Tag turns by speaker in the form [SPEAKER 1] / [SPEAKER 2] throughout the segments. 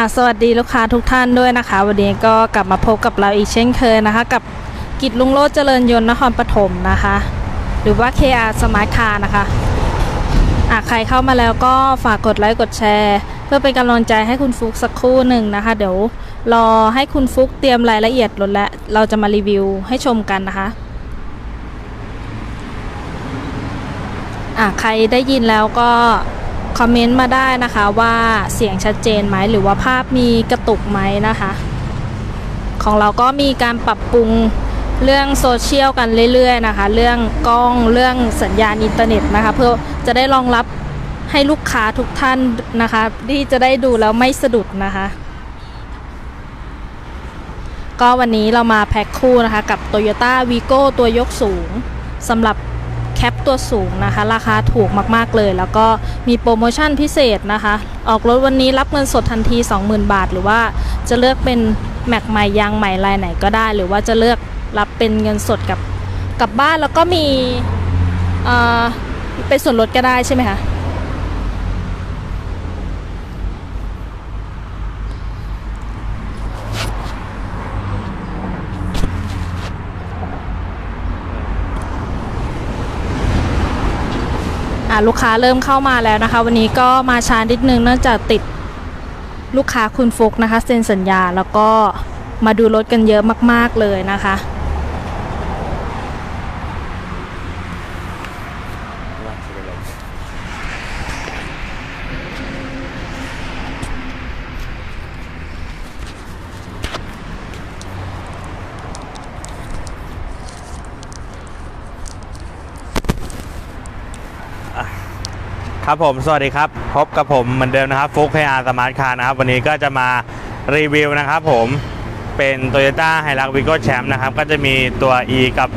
[SPEAKER 1] อ่าสวัสดีลูกค้าทุกท่านด้วยนะคะ วันนี้ก็กลับมาพบกับเราอีกเช่นเคยนะคะ กับกิจลุงโลดเจริญยนต์นครปฐมนะคะ หรือว่า KR Smart Car นะคะอะใครเข้ามาแล้วก็ฝากกดไลค์กดแชร์ เพื่อเป็นกำลังใจให้คุณฟุกสักครู่หนึ่งนะคะ เดี๋ยวรอให้คุณฟุกเตรียมรายละเอียดรถและเราจะมารีวิวให้ชมกันนะคะอะใครได้ยินแล้วก็ คอมเมนต์มาได้นะคะว่าเสียงชัดเจนไหมหรือว่าภาพมีกระตุกไหมนะคะ ของเราก็มีการปรับปรุงเรื่องโซเชียลกันเรื่อยๆนะคะ เรื่องกล้องเรื่องสัญญาณอินเทอร์เน็ตนะคะ เพื่อจะได้รองรับให้ลูกค้าทุกท่านนะคะ ที่จะได้ดูแล้วไม่สะดุดนะคะ ก็วันนี้เรามาแพ็คคู่นะคะ กับ Toyota Vigo ตัวยกสูงสำหรับ แคปตัวสูงนะคะ ราคาถูกมากๆเลย แล้วก็มีโปรโมชั่นพิเศษนะคะ ออกรถวันนี้รับเงินสดทันที 20,000 บาท หรือว่าจะเลือกเป็นแม็กใหม่ยางใหม่ลายไหนก็ได้ หรือว่าจะเลือกรับเป็นเงินสดกับกลับบ้านแล้วก็มีเป็นส่วนลดก็ได้ใช่ไหมคะ อะลูกค้าเริ่มเข้ามาแล้วนะคะ วันนี้ก็มาช้านิดนึงเนื่องจากติดลูกค้าคุณฟุกนะคะเซ็นสัญญาแล้วก็มาดูรถกันเยอะมาก ๆ เลยนะคะ
[SPEAKER 2] ครับผม สวัสดีครับ พบกับผมเหมือนเดิมนะครับฟุกพยาสมาร์ทคาร์นะครับ วันนี้ก็จะมารีวิวนะครับผมเป็น Toyota h i l u x Vigo Champ นะครับ ก็จะมีตัว E กับ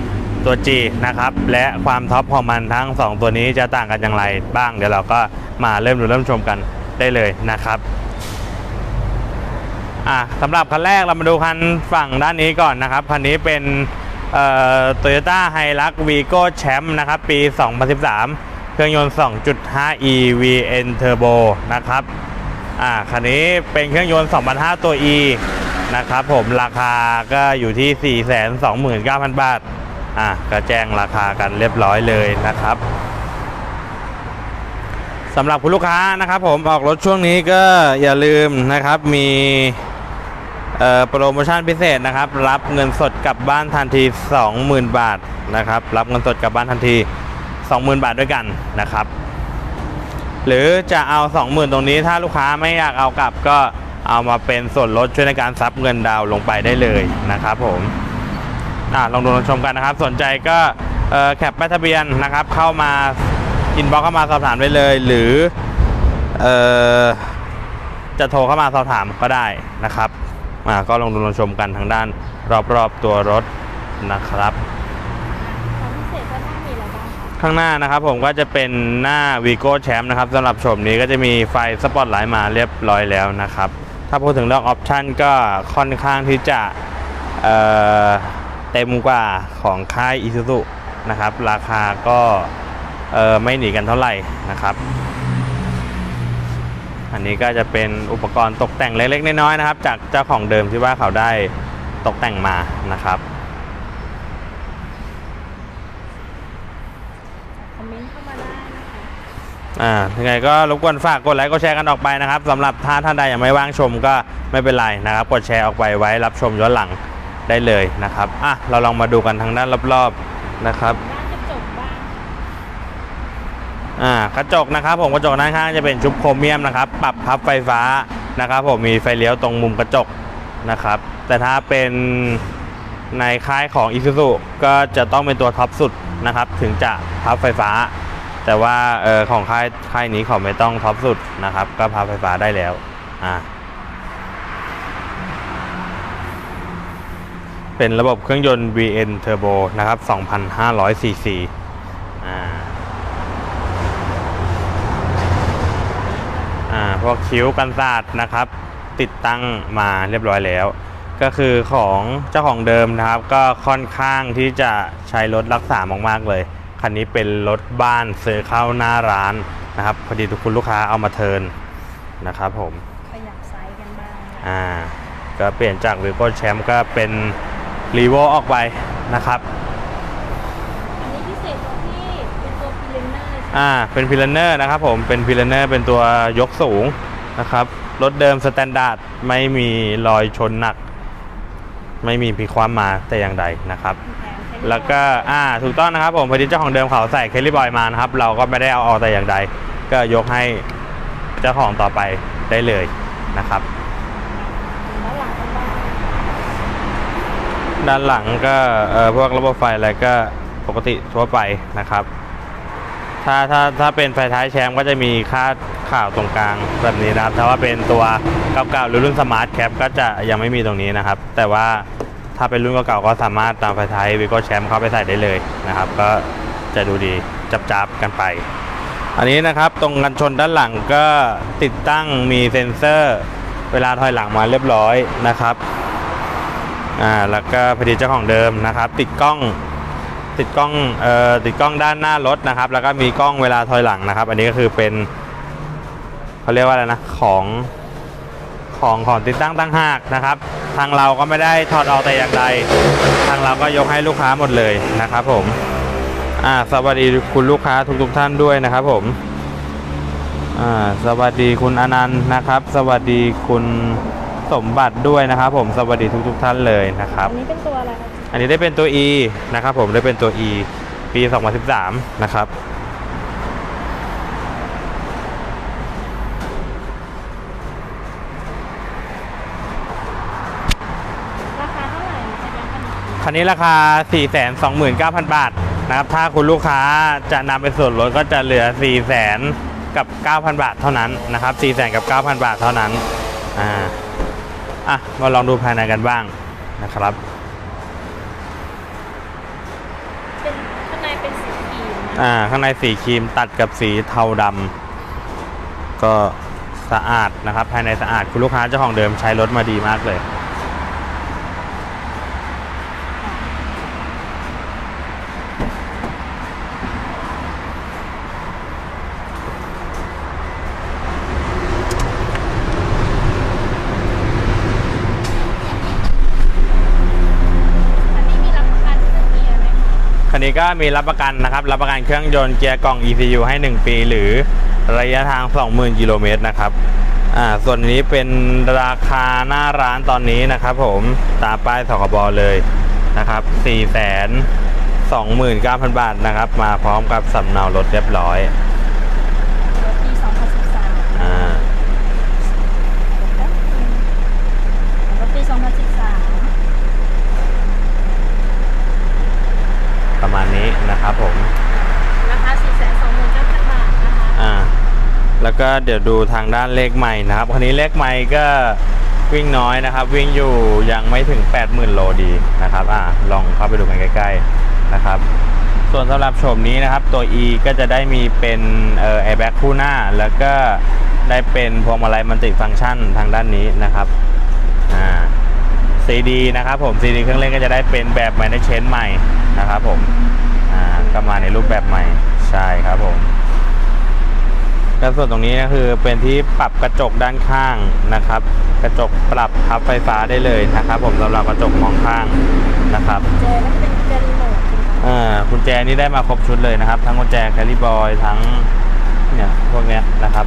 [SPEAKER 2] ตัว G นะครับ และความท็อปของมันทั้ง 2 ตัวนี้จะต่างกันอย่างไรบ้าง เดี๋ยวเราก็มาเริ่มดูเริ่มชมกันได้เลยนะครับอะสำหรับคันแรกเรามาดูคันฝั่งด้านนี้ก่อนนะครับ คันนี้เป็นเอ่อ Toyota Hilux Vigo Champ นะครับ ปี 2013 เครื่องยนต์ 2.5 e VN Turbo นะครับ อ่า คันนี้เป็นเครื่องยนต์2005ตัว E นะครับผม ราคาก็อยู่ที่ 429,000 บาท อ่า ก็แจ้งราคากันเรียบร้อยเลยนะครับสำหรับคุณลูกค้านะครับผมออกรถช่วงนี้ก็อย่าลืมนะครับมีเอ่อโปรโมชั่นพิเศษนะครับ รับเงินสดกลับบ้านทันที 20,000 บาทนะครับ รับเงินสดกลับบ้านทันที 20,000 บาทด้วยกันนะครับ หรือจะเอา 20,000 ตรงนี้ถ้าลูกค้าไม่อยากเอากลับก็เอามาเป็นส่วนลดช่วยในการซับเงินดาวน์ลงไปได้เลยนะครับผมอลองดูลองชมกันนะครับ สนใจก็เอ่อแคปป้ายทะเบียนนะครับ เข้ามาอินบ็อกเข้ามาสอบถามได้เลย หรือออจะโทรเข้ามาสอบถามก็ได้นะครับก็ลองดูลองชมกันทางด้านรอบๆตัวรถนะครับ ข้างหน้านะครับผมก็จะเป็นหน้า Vigo Champ นะครับสำหรับชมนี้ก็จะมีไฟสปอตไลท์มาเรียบร้อยแล้วนะครับ ถ้าพูดถึงเรื่องออปชันก็ค่อนข้างที่จะเเต็มกว่าของค่าย Isuzu นะครับ ราคาก็ไม่หนีกันเท่าไหร่นะครับ อันนี้ก็จะเป็นอุปกรณ์ตกแต่งเล็กๆน้อยๆนะครับ จากเจ้าของเดิมที่ว่าเขาได้ตกแต่งมานะครับ
[SPEAKER 1] คอมเมนต์เข้ามาได้นะคะ
[SPEAKER 2] อ่ายังไงก็รบกวนฝากกดไลค์กดแชร์กันออกไปนะครับสำหรับถ้าท่านใดยังไม่ว่างชมก็ไม่เป็นไรนะครับกดแชร์ออกไปไว้รับชมย้อนหลังได้เลยนะครับอะเราลองมาดูกันทางด้านรอบๆนะครับอ่ากระจกนะครับผมกระจกด้านข้างจะเป็นชุบโครเมียมนะครับ ปรับพับไฟฟ้านะครับ ผมมีไฟเลี้ยวตรงมุมกระจกนะครับ แต่ถ้าเป็นในค่ายของ Isuzu ก็จะต้องเป็นตัวท็อปสุดนะครับ ถึงจะพับไฟฟ้า แต่ว่าออของค่ายค่ายนี้เขาไม่ต้องท็อปสุดนะครับ ก็พับไฟฟ้าได้แล้วอ่าเป็นระบบเครื่องยนต์ VN Turbo นะครับ 2,500 cc อ่าอ่าพวกคิ้วกันศาสตร์นะครับ ติดตั้งมาเรียบร้อยแล้ว ก็คือของเจ้าของเดิมนะครับ ก็ค่อนข้างที่จะใช้รถรักษามาก ๆ เลย คันนี้เป็นรถบ้านซื้อเข้าหน้าร้านนะครับ พอดีทุกคุณลูกค้าเอามาเทิร์นนะครับผม
[SPEAKER 1] ขยับไซส์กันบ้างนะ
[SPEAKER 2] อ่าก็เปลี่ยนจากวิโก้แชมป์ก็เป็นรีโวออกไปนะครับ
[SPEAKER 1] อันนี้พิเศษตรงที่เป็นตัวพิเลนเนอร์
[SPEAKER 2] อ่าเป็นพิลเนอร์นะครับผมเป็นพิลเนอร์เป็นตัวยกสูงนะครับรถเดิมสแตนดาร์ดไม่มีรอยชนหนัก ไม่มีพลิกความมาแต่อย่างใดนะครับแแล้วก็อ่าถูกต้องนะครับผมพอดีเจ้าของเดิมเขาใส่เคลลี่บอยมานะครับ เราก็ไม่ได้เอาออกแต่อย่างใด ก็ยกให้เจ้าของต่อไปได้เลยนะครับ ด้านหลังก็เอ่อพวกระบบไฟอะไรก็ปกติทั่วไปนะครับ ถ้าถ้าถ้าเป็นไฟท้ายแชมป์ก็จะมีค่าข่าวตรงกลางแบบนี้นะครับ ถ้าว่าเป็นตัวเก่าๆหรือรุ่นสมาร์ทแคปก็จะยังไม่มีตรงนี้นะครับ แต่ว่า ถ้าเป็นรุ่นเก่าๆก็สามารถตามไฟท้ายวิโก้แชมป์เข้าไปใส่ได้เลยนะครับ ก็จะดูดีจับๆกันไป อันนี้นะครับตรงกันชนด้านหลังก็ติดตั้งมีเซ็นเซอร์ เวลาถอยหลังมาเรียบร้อยนะครับอ่าแล้วก็พอดีเจ้าของเดิมนะครับ ติดกล้องติดกล้องเอ่อติดกล้องด้านหน้ารถนะครับ แล้วก็มีกล้องเวลาถอยหลังนะครับ อันนี้ก็คือเป็นเขาเรียกว่าอะไรนะของ ของของติดตั้งตั้งหากนะครับ ทางเราก็ไม่ได้ถอดออกแต่อย่างใด ทางเราก็ยกให้ลูกค้าหมดเลยนะครับผมอ่าสวัสดีคุณลูกค้าทุกๆท่านด้วยนะครับผมอ่าสวัสดีคุณอนันต์นะครับ สวัสดีคุณสมบัติด้วยนะครับ ผมสวัสดีทุกๆท่านเลยนะครับ
[SPEAKER 1] อันนี้เป็นตัวอะไรครับ
[SPEAKER 2] อันนี้ได้เป็นตัว E นะครับผมได้เป็นตัว E ปี 2013 นะครับ
[SPEAKER 1] ราคาเท่าไหร่นะจ๊ะ คันนี้
[SPEAKER 2] คันนี้ราคา 429,000 บาทนะครับ ถ้าคุณลูกค้าจะนำไปส่วนลดก็จะเหลือ 400,000กับ 9,000 บาทเท่านั้นนะครับ400,000 กับ 9,000 บาทเท่านั้น อ่า อะ มาลองดูภายในกันบ้างนะครับ
[SPEAKER 1] เป็นข้างในเป็นสีครีมนะ
[SPEAKER 2] อ่า ข้างในสีครีมตัดกับสีเทาดำก็สะอาดนะครับ ภายในสะอาดคุณลูกค้าเจ้าของเดิมใช้รถมาดีมากเลย
[SPEAKER 1] อันนี้มีรับประกันเครื่องเกียร์ไหมคะ
[SPEAKER 2] คั นี้ก็มีรับประกันนะครับ รับประกันเครื่องยนต์เกียร์กล่อง ECU ให้ 1 ปี หรือระยะทาง 20,000 กิโลเมตรนะครับอ่าส่วนนี้เป็นราคาหน้าร้านตอนนี้นะครับผมตามป้ายสคบเลยนะครับ4 2 9 0 0 0 บาทนะครับ มาพร้อมกับสำเนารถเรียบร้อย
[SPEAKER 1] รถปี 2013
[SPEAKER 2] อ่า
[SPEAKER 1] รถปี 2013
[SPEAKER 2] ประมาณนี้นะครับผม
[SPEAKER 1] ราคา429,000บาทนะคะ
[SPEAKER 2] อ่าแล้วก็เดี๋ยวดูทางด้านเลขใหม่นะครับคันนี้เลขใหม่ก็วิ่งน้อยนะครับ วิ่งอยู่ยังไม่ถึง 80,000 โลดีนะครับอ่าลองเข้าไปดูกันใกล้ ๆนะครับ ส่วนสำหรับโฉมนี้นะครับตัว E ก็จะได้มีเป็นเอ่อแอร์แบ็กคู่หน้า แล้วก็ได้เป็นพวงมาลัยมัลติฟังก์ชันทางด้านนี้นะครับอ่า CD นะครับผม CD เครื่องเล่นก็จะได้เป็นแบบ management ใหม่นะครับผมอ่าก็มาในรูปแบบใหม่ใช่ครับผมแล้วส่วนตรงนี้ก็คือเป็นที่ปรับกระจกด้านข้างนะครับ กระจกปรับพับไฟฟ้าได้เลยนะครับ ผมสำหรับกระจกมองข้างนะครับ
[SPEAKER 1] เจอแล้วเป็นเจอรีโมทใช่ไหมคะ
[SPEAKER 2] อ่ากุญแจนี่ได้มาครบชุดเลยนะครับ ทั้งกุญแจแคลิบอยทั้งเนี่ยพวกเนี้ยนะครับ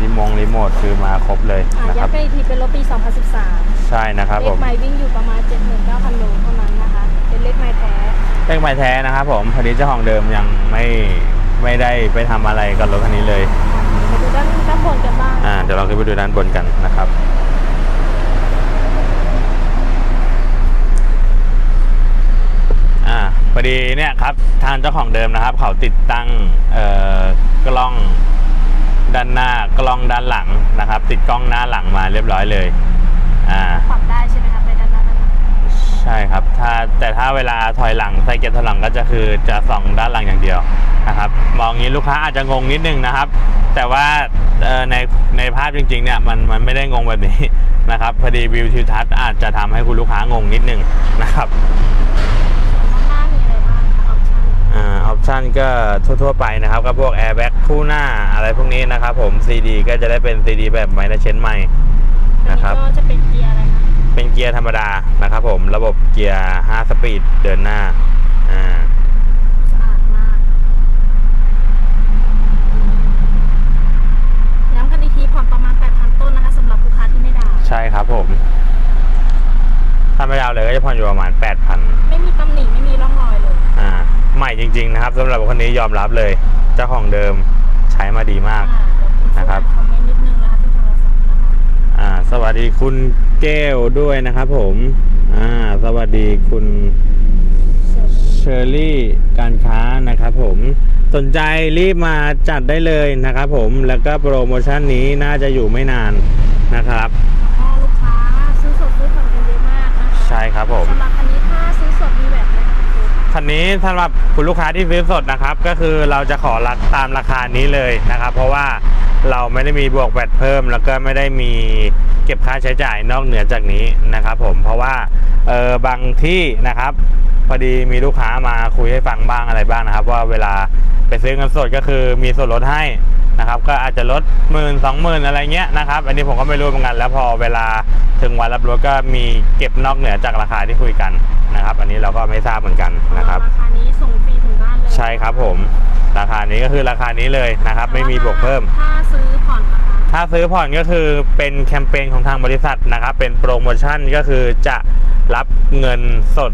[SPEAKER 2] รีโมงรีโมทคือมาครบเลย
[SPEAKER 1] อ่า
[SPEAKER 2] นะค
[SPEAKER 1] ย้ำ
[SPEAKER 2] รับ
[SPEAKER 1] ไปอีกทีเป็นรถปี 2013
[SPEAKER 2] ใช่นะครับ
[SPEAKER 1] เล
[SPEAKER 2] ผ
[SPEAKER 1] ข
[SPEAKER 2] ม
[SPEAKER 1] ไมล์วิ่งอยู่ประมาณ 79,000โลเท่านั้นนะคะ เป็นเลขไมล์แท้
[SPEAKER 2] เลขไม้แท้นะครับผมพอดีเจ้าของเดิมยังไม่ไม่ได้ไปทำอะไรกับรถคันนี้เลย
[SPEAKER 1] มาดูด้านด้านบนกันบ้าง
[SPEAKER 2] อ่าเดี๋ยวเราขึ้นไปดูด้านบนกันนะครับ อ่าพอดีเนี่ยครับทางเจ้าของเดิมนะครับ เขาติดตั้งเอ่อกล้อง ด้านหน้ากล้องด้านหลังนะครับ ติดกล้องหน้าหลังมาเรียบร้อยเลยอ่า
[SPEAKER 1] ปรับได้ใช่ไหมคะไปด้านหน้าด้านหลัง
[SPEAKER 2] ใช่ครับถ้าแต่ถ้าเวลาถอยหลังใส่เกียร์ถอยหลังก็จะคือจะส่องด้านหลังอย่างเดียวนะครับมองงี้ลูกค้าอาจจะงงนิดนึงนะครับ แต่ว่าเอ่อในในภาพจริงๆเนี่ยมันมันไม่ได้งงแบบนี้นะครับพอดีวิวทิวทัศน์อาจจะทำให้คุณลูกค้างงนิดนึงนะครับ
[SPEAKER 1] ข้างหน้ามีอะไรบ้างคะออปชั่น
[SPEAKER 2] อ่าออปชันก็ทั่วๆไปนะครับก็พวกแอร์แบ็กคู่หน้าอะไรพวกนี้นะครับผม CD ก็จะได้เป็น CD แบบไมล์เชนใหม่นะครับ
[SPEAKER 1] ก็จะเป็นเกียร์อะไรคะ
[SPEAKER 2] เป็นเกียร์ธรรมดานะครับผมระบบเกียร์ 5 สปีดเดินหน้าอ่า
[SPEAKER 1] สะอาดมากย้ำกันอีกทีผ่อนประมาณ 8,000 ต้นนะคะสำหรับลูกค้าที่ไม่ดาวน์
[SPEAKER 2] ใช่ครับผม ถ้าไม่ดาวน์เลยก็จะผ่อนอยู่ประมาณ 8,000
[SPEAKER 1] ไม่มีตำหนิไม่มี
[SPEAKER 2] ใหม่จริง ๆ นะครับสำหรับคนนี้ยอมรับเลยเจ้าของเดิมใช้มาดีมาก
[SPEAKER 1] อ่าเดี๋ยวณ
[SPEAKER 2] นะครับ
[SPEAKER 1] คอมเมนต์นิดนึงนะคะที่โทรศัพท์นะคะ
[SPEAKER 2] อ่า สวัสดีคุณแก้วด้วยนะครับ ผมอ่าสวัสดีคุณเชอรี่การค้านะครับ ผมสนใจรีบมาจัดได้เลยนะครับผมแล้วก็โปรโมชั่นนี้น่าจะอยู่ไม่นานนะครับ
[SPEAKER 1] ก็ลูกค้าซื้อสดซื้อผ่อนกันเยอะมากนะคะ
[SPEAKER 2] ใช่ครับผม
[SPEAKER 1] สำหรับ คันนี้สำ
[SPEAKER 2] หรับคุณลูกค้าที่ซื้อสดนะครับ ก็คือเราจะขอรักตามราคานี้เลยนะครับ เพราะว่าเราไม่ได้มีบวกแบตเพิ่ม แล้วก็ไม่ได้มีเก็บค่าใช้จ่ายนอกเหนือจากนี้นะครับ ผมเพราะว่าเออบางที่นะครับพอดีมีลูกค้ามาคุยให้ฟังบ้างอะไรบ้างนะครับ ว่าเวลาไปซื้อเงินสดก็คือมีส่วนลดให้ นะครับก็อาจจะลดหมื่นสองหมื่นอะไรเงี้ยนะครับอันนี้ผมก็ไม่รู้เหมือนกัน แล้วพอเวลาถึงวันรับรถก็มีเก็บนอกเหนือจากราคาที่คุยกันนะครับ อันนี้เราก็ไม่ทราบเหมือนกันนะครับ
[SPEAKER 1] ราคานี้ส่งฟรีถึงบ้านเลย
[SPEAKER 2] ใช่ครับผมราคานี้ก็คือราคานี้เลยนะครับ ไม่มีบวกเพิ่ม
[SPEAKER 1] ถ้าซื้อผ่อนนะคะ
[SPEAKER 2] ถ้าซื้อผ่อนก็คือเป็นแคมเปญของทางบริษัทนะครับ เป็นโปรโมชั่นก็คือจะรับเงินสด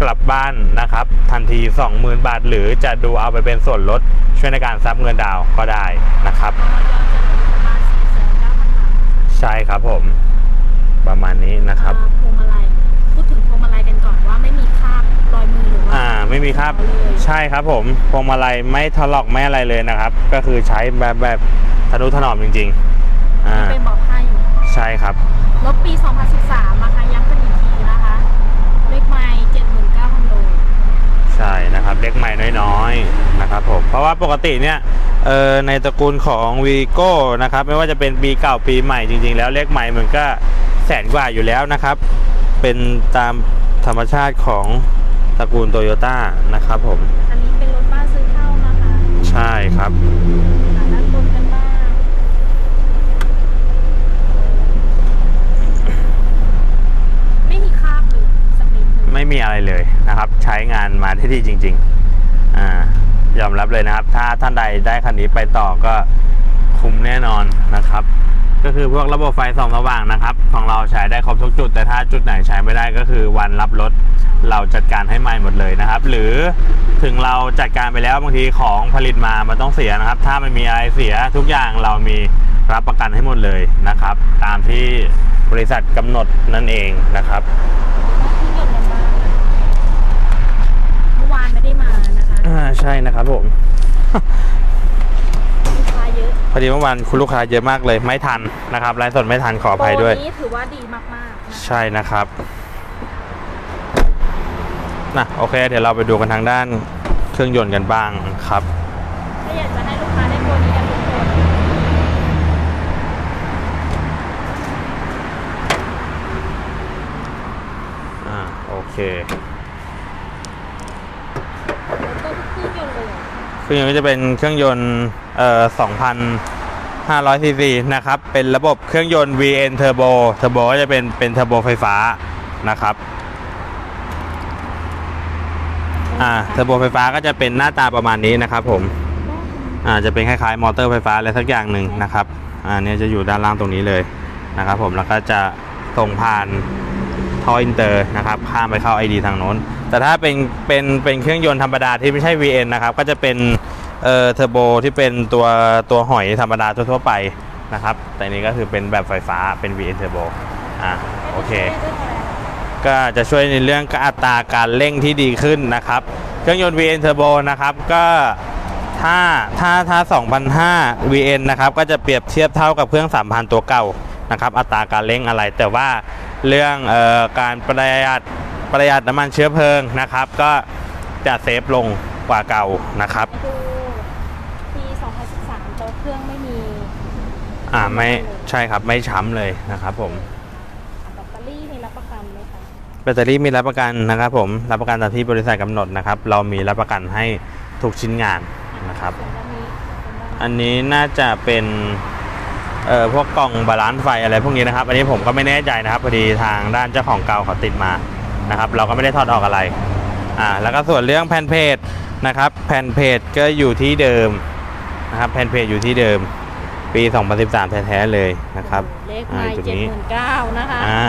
[SPEAKER 2] กลับบ้านนะครับ ทันที 20,000 บาท หรือจะดูเอาไปเป็นส่วนลดช่วยในการซับเงินดาวน์ก็ได้นะครับ
[SPEAKER 1] ก็ยอดจะอยู่ประมาณ4 9 0 0 0บาท
[SPEAKER 2] ใช่ครับผม ประมาณนี้นะครับ
[SPEAKER 1] อ่าพวงมาลัยพูดถึงพวงมาลัยกันก่อนว่าไม่มีคราบรอยมือหรือว่า
[SPEAKER 2] อ่าไม่มีครับ
[SPEAKER 1] เลย
[SPEAKER 2] ใช่ครับผมพวงมาลัยไม่ทะลอกไม่อะไรเลยนะครับ ก็คือใช้แบบแบบทะนุถนอมจริง ๆ อ่า
[SPEAKER 1] เป็นบอกผ้าอยู่
[SPEAKER 2] ใช่ครับ
[SPEAKER 1] รถปี 2013ราคาย้ำกันอีกทีนะคะ เลขไมล์79,000โล
[SPEAKER 2] ใช่นะครับ เล็กใหม่น้อยๆนะครับผมเพราะว่าปกติเนี่ยเอ่อในตระกูลของวีโก้นะครับไม่ว่าจะเป็นปีเก่าปีใหม่จริงๆ แล้วเลขใหม่มันก็แสนกว่าอยู่แล้วนะครับ เป็นตามธรรมชาติของตระกูลโตโยต้านะครับผม
[SPEAKER 1] อันนี้เป็นรถบ้านซื้อเข้านะคะ
[SPEAKER 2] ใช่ครับ
[SPEAKER 1] อ่าด้านบนกันบ้างไม่มีคราบเลยสักนิดหนึ่ง
[SPEAKER 2] ไม่มีอะไรเลยนะครับ ใช้งานมาที่ดีจริง ๆ อ่ายอมรับเลยนะครับ ถ้าท่านใดได้คันนี้ไปต่อก็คุ้มแน่นอนนะครับ ก็คือพวกระบบไฟส่องสว่างนะครับ ของเราใช้ได้ครบทุกจุด แต่ถ้าจุดไหนใช้ไม่ได้ก็คือวันรับรถเราจัดการให้ใหม่หมดเลยนะครับ หรือถึงเราจัดการไปแล้วบางทีของผลิตมามันต้องเสียนะครับ ถ้ามันมีอะไรเสียทุกอย่างเรามีรับประกันให้หมดเลยนะครับ ตามที่บริษัทกำหนดนั่นเองนะครับ
[SPEAKER 1] ที่หยดกันบ้างเมื่อวานไม่ได้มานะคะ
[SPEAKER 2] อ่า ใช่นะครับผม
[SPEAKER 1] ลูกค้าเยอะ
[SPEAKER 2] พอดีเมื่อวานคุณลูกค้าเยอะมากเลย ไม่ทันนะครับไลฟ์สดไม่ทันขออภัยด้วย
[SPEAKER 1] โปรนี้ถือว่าดีมากๆนะคะ
[SPEAKER 2] ใช่นะครับนะโอเค เดี๋ยวเราไปดูกันทางด้านเครื่องยนต์กันบ้างครับ
[SPEAKER 1] ถ้าอยากจะให้ลูกค้าได้โปรนี้กันทุกคน
[SPEAKER 2] อ่าโอเค
[SPEAKER 1] แล้วก็ทุกเครื่องยนต์เลย
[SPEAKER 2] เครื่องยนต์ก็จะเป็นเครื่องยนต์เอ่อ2,500ซีซีนะครับ เป็นระบบเครื่องยนต์ VN Turbo Turbo ก็จะเป็นเป็นเทอร์โบไฟฟ้านะครับอ่าเทอร์โบไฟฟ้าก็จะเป็นหน้าตาประมาณนี้นะครับผมอ่าจะเป็นคล้ายๆมอเตอร์ไฟฟ้าอะไรสักอย่างหนึ่งนะครับอ่าเนี่ยจะอยู่ด้านล่างตรงนี้เลยนะครับผมแล้วก็จะส่งผ่านท่ออินเตอร์นะครับข้ามไปเข้า ID ทางโน้น แต่ถ้าเป็นเป็นเป็นเครื่องยนต์ธรรมดาที่ไม่ใช่ VN นะครับก็จะเป็นเอ่อเทอร์โบที่เป็นตัวตัวหอยธรรมดาทั่วๆไปนะครับ แต่นี้ก็คือเป็นแบบไฟฟ้าเป็น VN Turbo อ่าโอเค ก็จะช่วยในเรื่องอัตราการเร่งที่ดีขึ้นนะครับ เครื่องยนต์ VN Turbo นะครับก็ถ้าถ้าถ้า2,005 VN นะครับก็จะเปรียบเทียบเท่ากับเครื่อง 3,000 ตัวเก่านะครับ อัตราการเร่งอะไร แต่ว่าเรื่องออการประหยัด ประหยัดน้ำมันเชื้อเพลิงนะครับ ก็จะเซฟลงกว่าเก่านะครับ
[SPEAKER 1] ไปดูปี2013ตัวเครื่องไม่มี
[SPEAKER 2] อ่าไม่ใช่ครับไม่ช้ำเลยนะครับผม
[SPEAKER 1] แบตเตอรี่มีรับประกันไหมคะ
[SPEAKER 2] แบตเตอรี่มีรับประกันนะครับ ผมรับประกันตามที่บริษัทกำหนดนะครับ เรามีรับประกันให้ทุกชิ้นงานนะครับ
[SPEAKER 1] ส่วนด้านนี้เป็นด้าน
[SPEAKER 2] อันนี้น่าจะเป็นเอ่อพวกกล่องบาลานซ์ไฟอะไรพวกนี้นะครับ อันนี้ผมก็ไม่แน่ใจนะครับพอดีทางด้านเจ้าของเก่าเขาติดมา นะครับ เราก็ไม่ได้ถอดออกอะไรอ่าแล้วก็ส่วนเรื่องแผ่นเพจนะครับ แผ่นเพจก็อยู่ที่เดิมนะครับ แผ่นเพจอยู่ที่เดิม ปี 2013 แท้ๆเลยนะครับ
[SPEAKER 1] เลข
[SPEAKER 2] อ่า
[SPEAKER 1] ไม้
[SPEAKER 2] จุด
[SPEAKER 1] เจ็ด
[SPEAKER 2] นี้
[SPEAKER 1] หมื่นเก้านะคะ
[SPEAKER 2] อ่า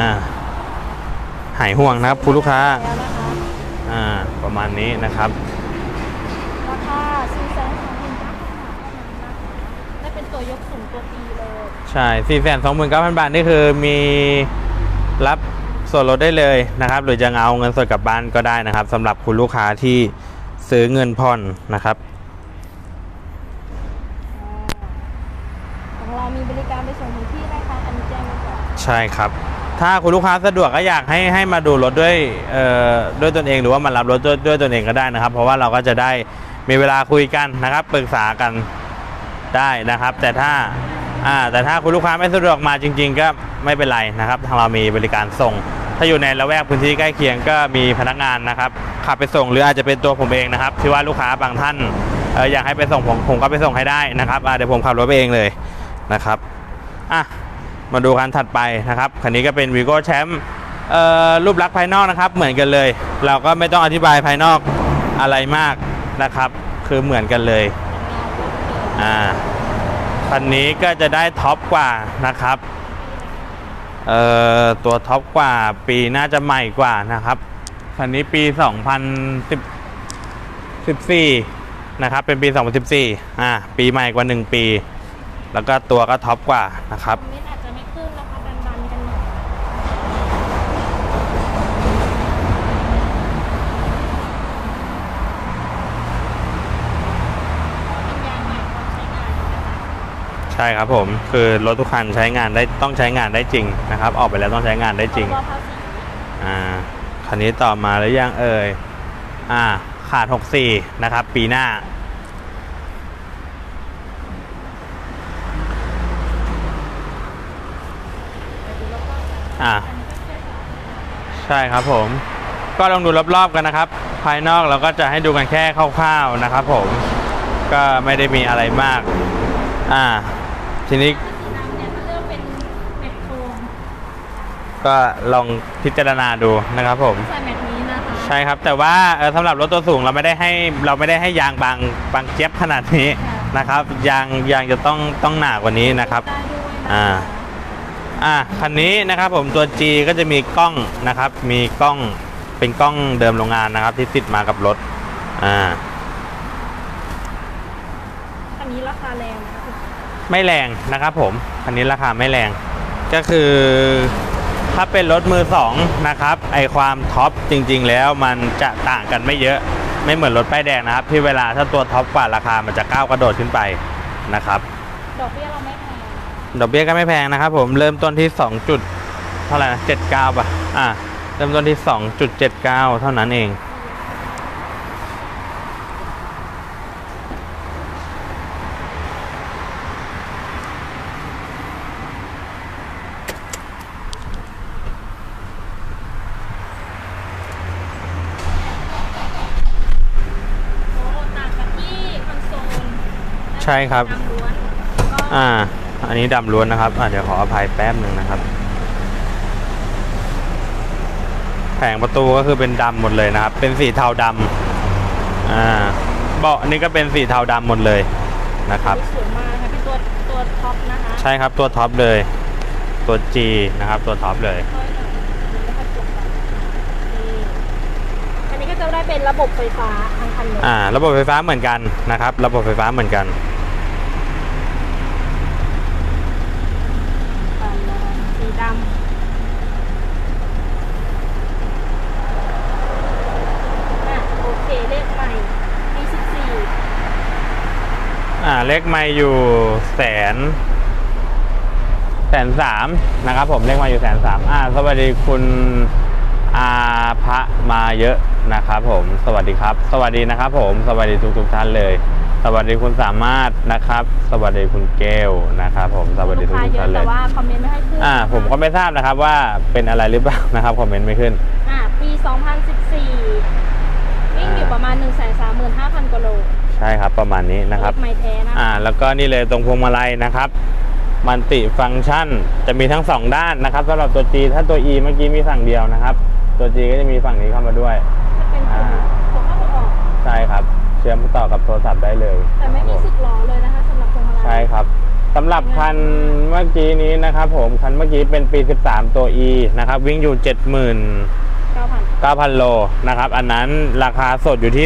[SPEAKER 2] หายห่วงนะครับคุณลูกค้า
[SPEAKER 1] แล้วนะคะ
[SPEAKER 2] อ่าประมาณนี้นะครับ
[SPEAKER 1] ราคาสี่แสนสองหมื่นเก้าพันบาทเท่านั้นนะคะได้เป็นตัวยกสูงตัวปีเลย
[SPEAKER 2] ใช่4 2 9 0 0 0บาทนี่คือมีรับ ส่วนลดได้เลยนะครับ หรือจะเอาเงินสดกลับบ้านก็ได้นะครับสำหรับคุณลูกค้าที่ซื้อเงินผ่อนนะครับ
[SPEAKER 1] ของเรามีบริการไปส่งถึงที่นะคะอันนี้แจ้งไว้ก่อน
[SPEAKER 2] ใช่ครับ ถ้าคุณลูกค้าสะดวกก็อยากให้ให้มาดูรถด้วยเอ่อด้วยตนเองหรือว่ามารับรถด้วยด้วยตนเองก็ได้นะครับ เพราะว่าเราก็จะได้มีเวลาคุยกันนะครับปรึกษากันได้นะครับ แต่ถ้าอ่าแต่ถ้าคุณลูกค้าไม่สะดวกมาจริง ๆ ก็ไม่เป็นไรนะครับ ทางเรามีบริการส่ง ถ้าอยู่ในละแวกพื้นที่ใกล้เคียงก็มีพนักงานนะครับ ขับไปส่งหรืออาจจะเป็นตัวผมเองนะครับ ที่ว่าลูกค้าบางท่านออยากให้ไปส่งผมผมก็ไปส่งให้ได้นะครับเดี๋ยวผมขับรถไปเองเลยนะครับอะมาดูคันถัดไปนะครับคันนี้ก็เป็น Vigo Champ เอ่อรูปลักษณ์ภายนอกนะครับ เหมือนกันเลย เราก็ไม่ต้องอธิบายภายนอกอะไรมากนะครับ คือเหมือนกันเลยอ่าคันนี้ก็จะได้ท็อปกว่านะครับ เอ่อตัวท็อปกว่าปีน่าจะใหม่กว่านะครับคันนี้ปี 2014 นะครับ เป็นปี 2014 อ่า ปีใหม่กว่า 1 ปี แล้วก็ตัวก็ท็อปกว่านะครับ
[SPEAKER 1] เม็ดอาจจะไม่ขึ้นนะคะดันๆกันหน่อย เป็นยางใหม่พร้อมใช้งานนะคะ
[SPEAKER 2] ใช่ครับผมคือรถทุกคันใช้งานได้ต้องใช้งานได้จริงนะครับ ออกไปแล้วต้องใช้งานได้จริง
[SPEAKER 1] พรบภาษี
[SPEAKER 2] อ่าคันนี้ต่อมาแล้วยังเอ่ยอ่าขาด 64 นะครับ ปีหน้า อ่าใช่ครับผม ก็ลองดูรอบๆกันนะครับ ภายนอกเราก็จะให้ดูกันแค่คร่าวๆนะครับผมก็ไม่ได้มีอะไรมาก อ่า ทีนี้
[SPEAKER 1] สีดำเนี่ยถ้าเลือกเป็นแม็กโครม
[SPEAKER 2] ก็ลองพิจารณาดูนะครับผม
[SPEAKER 1] ใส่แม็กนี้นะคะ
[SPEAKER 2] ใช่ครับ แต่ว่าเอ่อสำหรับรถตัวสูงเราไม่ได้ให้เราไม่ได้ให้ยางบางบางเจี๊ยบขนาดนี้นะครับ ยางยางจะต้องต้องหนากว่านี้นะครับ
[SPEAKER 1] ได้ด้วยนะคะ
[SPEAKER 2] อ่า อะคันนี้นะครับผมตัว G ก็จะมีกล้องนะครับ มีกล้องเป็นกล้องเดิมโรงงานนะครับ ที่ติดมากับรถอ่า
[SPEAKER 1] อันนี้ราคาแรงนะคะ
[SPEAKER 2] ไม่แรงนะครับผมคันนี้ราคาไม่แรง ก็คือถ้าเป็นรถมือสองนะครับ ไอความท็อปจริง ๆ แล้วมันจะต่างกันไม่เยอะ ไม่เหมือนรถป้ายแดงนะครับ ที่เวลาถ้าตัวท็อปกว่าราคามันจะก้าวกระโดดขึ้นไปนะครับ
[SPEAKER 1] ดอกเบี้ยเราไม่แพง
[SPEAKER 2] ดอกเบี้ยก็ไม่แพงนะครับ ผมเริ่มต้นที่ 2 จุด เท่าไหร่นะ79ป่ะ อ่า เริ่มต้นที่ 2.79 เท่านั้นเอง
[SPEAKER 1] โอ้ต่างกับที่คอนโซล
[SPEAKER 2] ใช่ครับ
[SPEAKER 1] ดำล้วนก็
[SPEAKER 2] อ่า อันนี้ดำล้วนนะครับอ่าเดี๋ยวขออภัยแป๊บหนึ่งนะครับ แผงประตูก็คือเป็นดำหมดเลยนะครับ เป็นสีเทาดำอ่าเบาะนี่ก็เป็นสีเทาดำหมดเลยนะครับ
[SPEAKER 1] สวยมากค่ะเป็นตัวตัวท็อปนะคะ
[SPEAKER 2] ใช่ครับตัวท็อปเลย ตัว G นะครับ ตัวท็อปเลย
[SPEAKER 1] ค่อยหน่อยมันไม่ค่อยปวดหลังนี่อันนี้ก็จะได้เป็นระบบไฟฟ้าทั้งคันเลย
[SPEAKER 2] อ่า ระบบไฟฟ้าเหมือนกันนะครับ ระบบไฟฟ้าเหมือนกัน
[SPEAKER 1] คันนะคะสีดำอะโอเคเลขใหม่ปีสิบสี่
[SPEAKER 2] อ่าเลขไม่อยู่แสน แสนสามนะครับ ผมเลขไม่อยู่แสนสามอ่าสวัสดีคุณอาพระมาเยอะนะครับ ผมสวัสดีครับ สวัสดีนะครับ ผมสวัสดีทุกทุกๆท่านเลย สวัสดีคุณสามารถนะครับ สวัสดีคุณเกลนะครับ ผมสวัสดี
[SPEAKER 1] ลู
[SPEAKER 2] ทุ
[SPEAKER 1] ก
[SPEAKER 2] ก
[SPEAKER 1] ค้า
[SPEAKER 2] ทุก
[SPEAKER 1] เย
[SPEAKER 2] ท่า
[SPEAKER 1] อะ
[SPEAKER 2] นเล
[SPEAKER 1] แต่
[SPEAKER 2] ย
[SPEAKER 1] ว่าคอมเมนต์ไม่ให้ขึ้น
[SPEAKER 2] อ่า ผมก็ไม่ทราบนะครับว่าเป็นอะไรหรือเปล่านะครับคอมเมนต์ไม่ขึ้น
[SPEAKER 1] อ่าปี 2014วิ่งอยู่ประมาณ 1 3 5 0 0 0กิโล
[SPEAKER 2] ใช่ครับประมาณนี้นะครับ
[SPEAKER 1] รถไม่แท้นะ
[SPEAKER 2] อ่าแล้วก็นี่เลยตรงพวงมาลัยนะครับมันติฟังก์ชันจะมีทั้งสองด้านนะครับสำหรับตัว G ถ้าตัว E เมื่อกี้มีฝั่งเดียวนะครับ ตัว G ก็จะมีฝั่งนี้เข้ามาด้วย
[SPEAKER 1] จะเป็น
[SPEAKER 2] อ่า
[SPEAKER 1] ตัวเข้าตัวออก
[SPEAKER 2] ใช่ครับ เชื่อมต่อกับโทรศัพท์ได้เลย
[SPEAKER 1] แต่ไม่มี
[SPEAKER 2] ครับผ
[SPEAKER 1] สึกหลอเลยนะคะสำหรับพวงมาลัย
[SPEAKER 2] ใช่ครับสำหรับคันเมื่อกี้นี้นะครับ ผมคันเมื่อกี้เป็นปี 13 ตัว E นะครับ วิ่งอยู่79,000
[SPEAKER 1] 9,000
[SPEAKER 2] โลนะครับ อันนั้นราคาสดอยู่ที่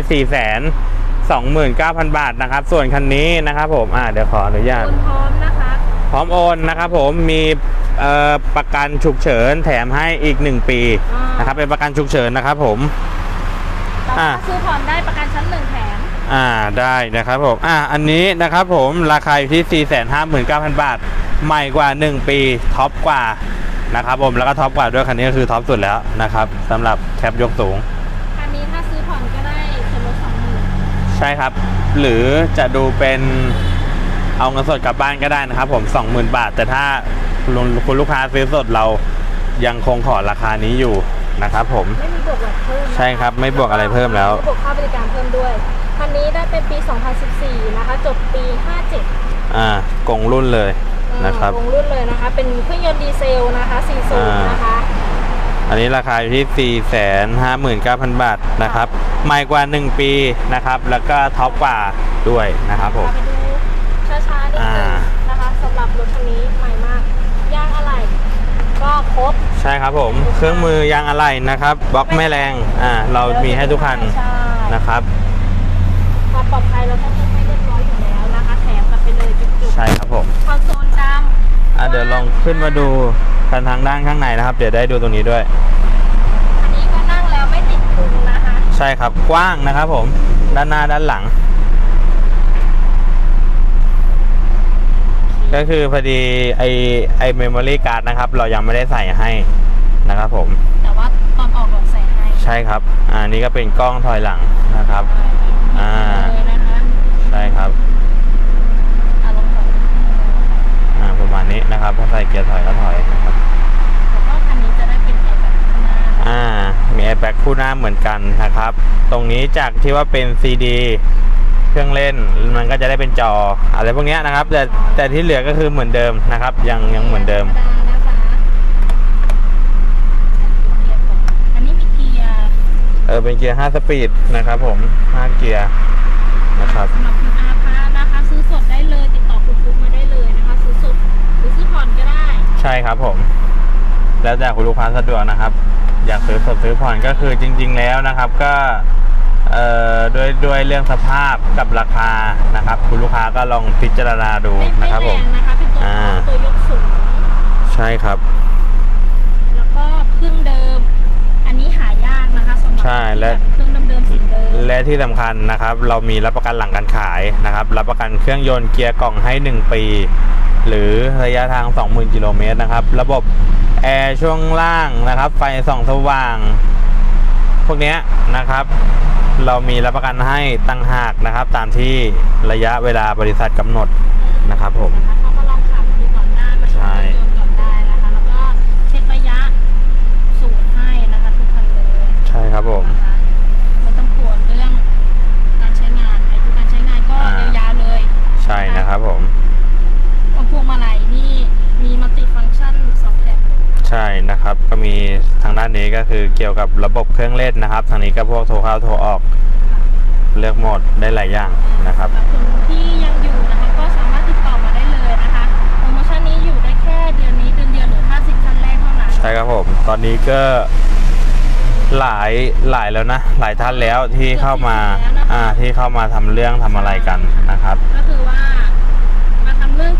[SPEAKER 2] 429,000 บาทนะครับ ส่วนคันนี้นะครับผมอ่าเดี๋ยวขออนุญาต
[SPEAKER 1] คุณพร้อมนะคะ
[SPEAKER 2] พร้อมโอนนะครับผมมีเอ่อประกันฉุกเฉินแถมให้อีก 1 ปี
[SPEAKER 1] อ่าน
[SPEAKER 2] นะครับเป็นประกันฉุกเฉินนะครับผม
[SPEAKER 1] แต่
[SPEAKER 2] อ่า
[SPEAKER 1] ถ้าซื้อผ่อนได้ประกันชั้นหนึ่งแถม
[SPEAKER 2] อ่าได้นะครับผมอ่าอันนี้นะครับผมราคาอยู่ที่ 459,000 บาท ใหม่กว่า 1 ปีท็อปกว่านะครับผมแล้วก็ท็อปกว่าด้วยคันนี้ก็คือท็อปสุดแล้วนะครับสำหรับแคปยกสูง
[SPEAKER 1] คันนี้ถ้าซื้อผ่อนก็ได้ส่วนลดสองหมื่น
[SPEAKER 2] ใช่ครับ หรือจะดูเป็นเอาเงินสดกลับบ้านก็ได้นะครับ ผม20,000 บาท แต่ถ้าคุณลุงคุณลูกค้าซื้อสดเรายังคงขอราคานี้อยู่นะครับผม
[SPEAKER 1] ไม่มีบวกอะไรเพิ่มนะะ
[SPEAKER 2] ใช่ครับไม่บวกอะไรเพิ่มแล้ว
[SPEAKER 1] บวกค่าบริการเพิ่มด้วยคันนี้ได้เป็นปี 2014 นะคะ จบปี 57
[SPEAKER 2] อ่ากงรุ่นเลยนะครับ
[SPEAKER 1] วงรุ่นเลยนะคะ เป็นเครื่องยนต์ดีเซลนะคะ4สูบ
[SPEAKER 2] อ่าน
[SPEAKER 1] นะคะ
[SPEAKER 2] อันนี้ราคาอยู่ที่ 459,000 บาทนะครับ ใหม่กว่า 1 ปีนะครับ แล้วก็ท็อปกว่าด้วยนะครับผม
[SPEAKER 1] พาไปดูช้าๆนิดนึ
[SPEAKER 2] อ่า
[SPEAKER 1] งนะคะสำหรับรถคันนี้ใหม่มากย่างอะไรก็ครบ
[SPEAKER 2] ใช่ครับผม เครื่องมือยางอะไหล่นะครับบล็อกแม่แรงอ่าเรามีให้ทุกคัน
[SPEAKER 1] ใช่
[SPEAKER 2] นะครับ
[SPEAKER 1] ความปลอดภัยเราต้องให้เรียบร้อยอยู่แล้วนะคะ แถมกันไปเลยจุกๆ
[SPEAKER 2] ใช่ครับผม
[SPEAKER 1] คอนโซลดำ
[SPEAKER 2] อะเดี๋ยวลองขึ้นมาดูกันทางด้านข้างในนะครับ เดี๋ยวได้ดูตรงนี้ด้วย
[SPEAKER 1] อันนี้ก็นั่งแล้วไม่ติดพุงนะคะ
[SPEAKER 2] ใช่ครับกว้างนะครับผมด้านหน้าด้านหลัง ก็คือพอดีไอไอเมมโมรี่การ์ดนะครับ เรายังไม่ได้ใส่ให้นะครับผม
[SPEAKER 1] แต่ว่าตอนออกเราใส่ให้
[SPEAKER 2] ใช่ครับ อ่านี่ก็เป็นกล้องถอยหลังนะครับ อ่า
[SPEAKER 1] เลยนะคะ
[SPEAKER 2] ใช่ครับ
[SPEAKER 1] อะลองถอย
[SPEAKER 2] อ่าประมาณ นี้นะครับ ถ้าใส่เกียร์ถอยก็ถอยนะครับ
[SPEAKER 1] แล้วก็คันนี้จะได้เป็นแอร์แบบข้างหน้า
[SPEAKER 2] อ่า มีแอร์แบ็กคู่หน้าเหมือนกันนะครับ ตรงนี้จากที่ว่าเป็น CD เครื่องเล่นมันก็จะได้เป็นจออะไรพวกเนี้ยนะครับ แต่แต่ที่เหลือก็คือเหมือนเดิมนะครับ ยังยังเหมือนเดิม
[SPEAKER 1] ธรรมดานะคะอันนี้มีเกียร์
[SPEAKER 2] เออเป็นเกียร์ 5 สปีดนะครับผม 5 เกียร์นะครับ
[SPEAKER 1] สำหรับคุณอาภาน
[SPEAKER 2] ใช่ครับผม แล้วแต่คุณลูกค้าสะดวกนะครับ อยากซื้อสดซื้อผ่อนก็คือจริง ๆ แล้วนะครับ ก็เอ่อด้วยด้วยเรื่องสภาพกับราคานะครับ คุณลูกค้าก็ลองพิจารณาดู
[SPEAKER 1] ไม่ไม่
[SPEAKER 2] นะครับ
[SPEAKER 1] แร
[SPEAKER 2] ผม
[SPEAKER 1] งนะคะเป็นตัว
[SPEAKER 2] อ่า
[SPEAKER 1] ตัวยกสูง
[SPEAKER 2] ใช่ครับ
[SPEAKER 1] แล้วก็เครื่องเดิม อันนี้หายากนะคะสำหรับ
[SPEAKER 2] ใช่และ
[SPEAKER 1] ที่บบเครื่องเดิมๆสีเดิม
[SPEAKER 2] และที่สำคัญนะครับ เรามีรับประกันหลังการขายนะครับ รับประกันเครื่องยนต์เกียร์กล่องให้ 1 ปี หรือระยะทาง 20,000 กิโลเมตรนะครับ ระบบแอร์ช่วงล่างนะครับ ไฟส่องสว่าง พวกเนี้ยนะครับ เรามีรับประกันให้ตั้งหากนะครับ ตามที่ระยะเวลาบริษัทกำหนดนะครับผม
[SPEAKER 1] นะคะเขาก็ลองขับดูก่อนได้มา
[SPEAKER 2] ใช่
[SPEAKER 1] ดูก่อนได้นะคะ แล้วก็เช็คระยะสูงให้นะคะทุกคันเลย
[SPEAKER 2] ใช่ครับผม
[SPEAKER 1] นะคะไม่ต้องกลัวเรื่องการใช้งานอายุการใช้งานก็
[SPEAKER 2] อ่า
[SPEAKER 1] ยาวๆเลย
[SPEAKER 2] ใช่นะครับผม
[SPEAKER 1] ตรงพวงมาลัยนี่มีมัลติฟังก์ชันสองแถบเลย
[SPEAKER 2] ใช่นะครับ ก็มีทางด้านนี้ก็คือเกี่ยวกับระบบเครื่องเล่นนะครับ ทางนี้ก็พวกโทรเข้าโทรออกเลือกโหมดได้หลายอย่างนะครับ
[SPEAKER 1] สำหรับคนที่ยังอยู่นะคะก็สามารถติดต่อมาได้เลยนะคะโปรโมชั่นนี้อยู่ได้แค่เดือนนี้เดือนเดียวหรือ50คันแรกเท่านั้น
[SPEAKER 2] ใช่ครับผม ตอนนี้ก็หลายหลายแล้วนะ หลายท่านแล้วที่เข้ามาอ่าที่เข้ามาทำเรื่องทำอะไรกันนะครับ
[SPEAKER 1] ก็คือว่ามาทำเรื่อง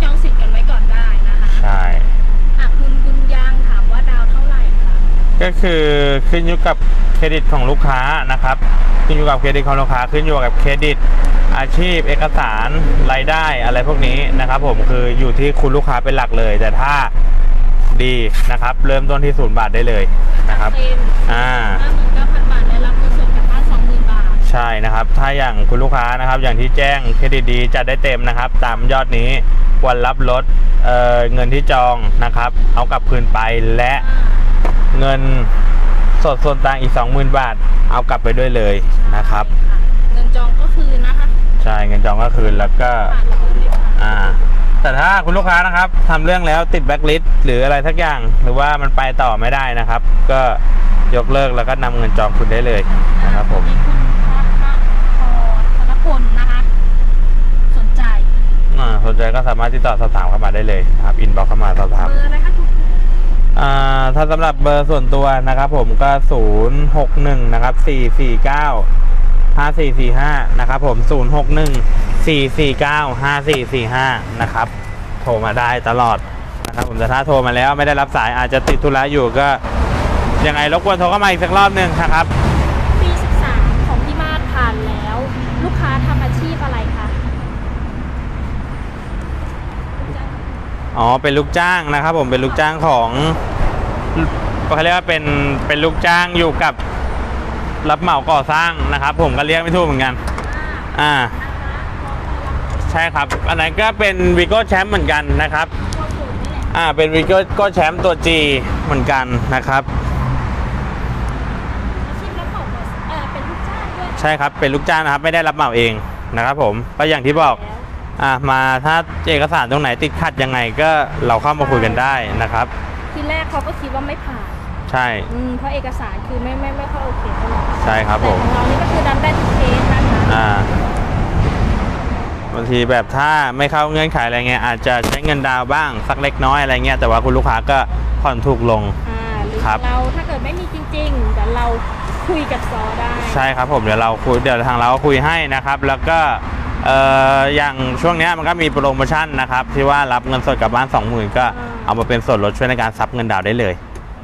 [SPEAKER 1] ก็คือ
[SPEAKER 2] ขึ้นอยู่กับเครดิตของลูกค้านะครับ ขึ้นอยู่กับเครดิตของลูกค้าขึ้นอยู่กับเครดิต อาชีพ เอกสารรายได้อะไรพวกนี้นะครับ ผมคืออยู่ที่คุณลูกค้าเป็นหลักเลย แต่ถ้าดีนะครับ เริ่มต้นที่ศูนย์บาทได้เลยนะครับ
[SPEAKER 1] เต็ม
[SPEAKER 2] อ่า
[SPEAKER 1] ห้าหมื่นเก้าพันบาทได้รับเงินสดกลับบ้านสองหมื่นบาท
[SPEAKER 2] ใช่นะครับ ถ้าอย่างคุณลูกค้านะครับ อย่างที่แจ้งเครดิตดีจัดได้เต็มนะครับ ตามยอดนี้วันรับรถเอ่อเงินที่จองนะครับ เอากลับคืนไปและ เงินสดส่วนต่างอีก 20,000 บาท เอากลับไปด้วยเลยนะครับ
[SPEAKER 1] เงินจองก็คือนะคะ
[SPEAKER 2] ใช่เงินจองก็คืนแล้วก็
[SPEAKER 1] ผ่านเราเลยค่ะ
[SPEAKER 2] อ่า แต่ถ้าคุณลูกค้านะครับทำเรื่องแล้วติดแบ็คลิสต์หรืออะไรสักอย่าง หรือว่ามันไปต่อไม่ได้นะครับ ก็ยกเลิกแล้วก็นำเงินจองคุณได้เลยนะครับผม
[SPEAKER 1] มีคุณพระพระพรธนพลนะคะ สนใจ
[SPEAKER 2] อ่าสนใจก็สามารถติดต่อสอบถามเข้ามาได้เลยนะครับ อินบ็อกเข้ามาสอบถาม
[SPEAKER 1] เบอร์อะไรคะคุณ
[SPEAKER 2] อ่าถ้าสำหรับเบอร์ส่วนตัวนะครับผมก็ 0 6 1 นะครับ 4 4 9 5 4 4 5 นะครับผม 0 6 1 4 4 9 5 4 4 5 นะครับ โทรมาได้ตลอดนะครับผมแต่ถ้าโทรมาแล้วไม่ได้รับสายอาจจะติดธุระอยู่ก็ยังไงรบกวนโทรเข้ามาอีกสักรอบหนึ่งนะครับ
[SPEAKER 1] อ๋อ
[SPEAKER 2] เป็นลูกจ้างนะครับ ผมเป็นลูกจ้างของเขาเรียกว่าเป็นเป็นลูกจ้างอยู่กับรับเหมาก่อสร้างนะครับ ผมก็เรียกไม่ถูกเหมือนกัน อ่า ใช่ครับ อันนั้นก็เป็นวีโก้แชมป์เหมือนกันนะครับ อ่าเป็นวีโก้แชมป์ตัว G เหมือนกันนะครับ
[SPEAKER 1] อาชีพรับเหมาก่อสร้างเออเป็นลูกจ้างด้วย
[SPEAKER 2] ใช่ครับเป็นลูกจ้างนะครับ ไม่ได้รับเหมาเองนะครับ ผมก็อย่างที่บอก
[SPEAKER 1] แล้ว
[SPEAKER 2] อ่ามาถ้าเอกสารตรงไหนติดขัดยังไงก็เราเข้ามาคุยกันได้นะครับ
[SPEAKER 1] ทีแรกเขาก็คิดว่าไม่ผ่าน
[SPEAKER 2] ใช่
[SPEAKER 1] อืมเพราะเอกสารคือไม่ไม่ไม่ค่อยโอเคเท่าไหร่
[SPEAKER 2] ใช่ครับผม
[SPEAKER 1] แต่ของเรานี่ก็คือดันได้ทุกเคสนะคะ
[SPEAKER 2] อ่าบางทีแบบถ้าไม่เข้าเงื่อนไขอะไรเงี้ยอาจจะใช้เงินดาวน์บ้างสักเล็กน้อยอะไรเงี้ยแต่ว่าคุณลูกค้าก็ผ่อนถูกลง
[SPEAKER 1] อ่าหรือ
[SPEAKER 2] ครับ
[SPEAKER 1] เราถ้าเกิดไม่มีจริงๆเดี๋ยวเราคุยกับซอได้
[SPEAKER 2] ใช่ครับผมเดี๋ยวเราคุยเดี๋ยวทางเราคุยให้นะครับ แล้วก็ เอ่ออย่างช่วงเนี้ยมันก็มีโปรโมชั่นนะครับที่ว่ารับเงินสดกลับบ้าน 20,000 ก็เอามาเป็นส่วนลดช่วยในการซับเงินดาวน์ได้เลย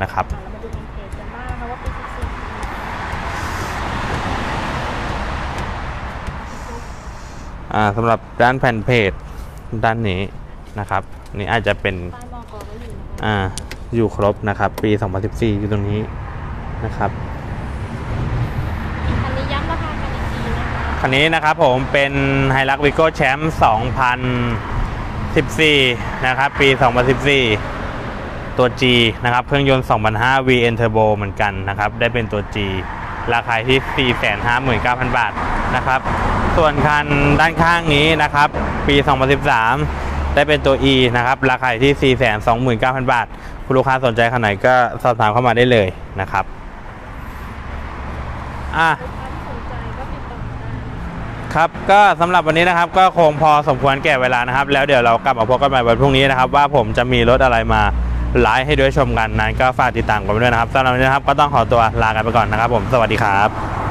[SPEAKER 2] นะครับ
[SPEAKER 1] เรามาดูในเพจกันบ้างนะคะว่าปี14
[SPEAKER 2] อ่าสำหรับด้านแผ่นเพจด้านนี้นะครับนี่อาจจะเป็น
[SPEAKER 1] ป้ายมอกก็อยู่นะคะ
[SPEAKER 2] อ่าอยู่ครบนะครับ ปี 2014 อยู่ตรงนี้นะครับ
[SPEAKER 1] อันนี้ย้ำราคากันอีกทีนะ คั
[SPEAKER 2] นนี้นะครับผมเป็น h i l u x v i g o Champ 2014 นะครับ ปี 2014 ตัว G นะครับ เครื่องยนต์2005 VN Turbo เหมือนกันนะครับ ได้เป็นตัว G ราคาที่ 459,000 บาทนะครับ ส่วนคันด้านข้างนี้นะครับ ปี 2013 ได้เป็นตัว E นะครับ ราคาที่ 429,000 บาท คุณลูกค้าสนใจคันไหนก็สอบถามเข้ามาได้เลยนะครับ อะ
[SPEAKER 1] ค
[SPEAKER 2] รับก็สำหรับวันนี้นะครับก็คงพอสมควรแก่เวลานะครับ แล้วเดี๋ยวเรากลับมาพบกันใหม่วันพรุ่งนี้นะครับ ว่าผมจะมีรถอะไรมาไลฟ์ให้ด้วยชมกันนั้นก็ฝากติดตามกันด้วยนะครับสำหรับวันนี้นะครับก็ต้องขอตัวลากันไปก่อนนะครับ ผมสวัสดีครับ